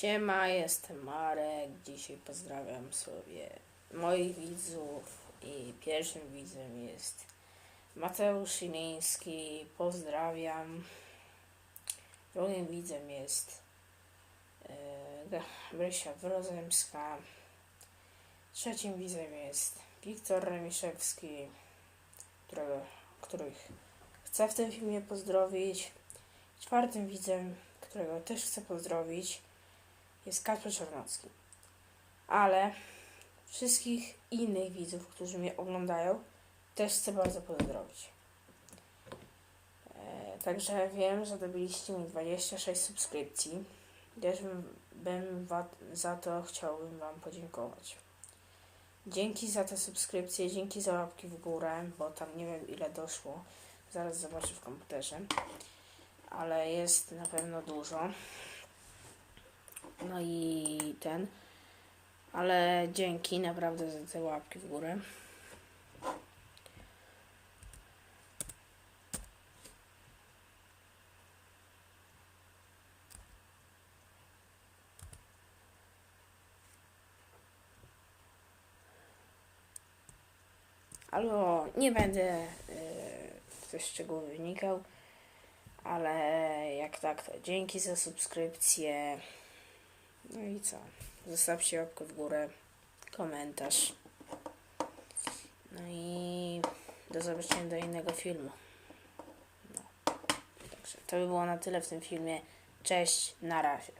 Siema, jestem Marek. Dzisiaj pozdrawiam sobie moich widzów i pierwszym widzem jest Mateusz Siliński. Pozdrawiam. Drugim widzem jest e, Grysia Wrozemska. Trzecim widzem jest Wiktor Remiszewski, którego, których chcę w tym filmie pozdrowić. Czwartym widzem, którego też chcę pozdrowić, jest Kacper Czarnocki. Ale wszystkich innych widzów, którzy mnie oglądają, też chcę bardzo pozdrowić. E, także wiem, że dobiliście mi 26 subskrypcji. Też bym, bym wa- za to chciałbym Wam podziękować. Dzięki za te subskrypcje, dzięki za łapki w górę, bo tam nie wiem ile doszło. Zaraz zobaczę w komputerze. Ale jest na pewno dużo. No i ten. Ale dzięki naprawdę za te łapki w górę. Albo nie będę y, w te szczegóły wynikał, ale jak tak, to dzięki za subskrypcję. No i co? Zostawcie łapkę w górę, komentarz. No i do zobaczenia do innego filmu. No. Także to by było na tyle w tym filmie. Cześć, na razie.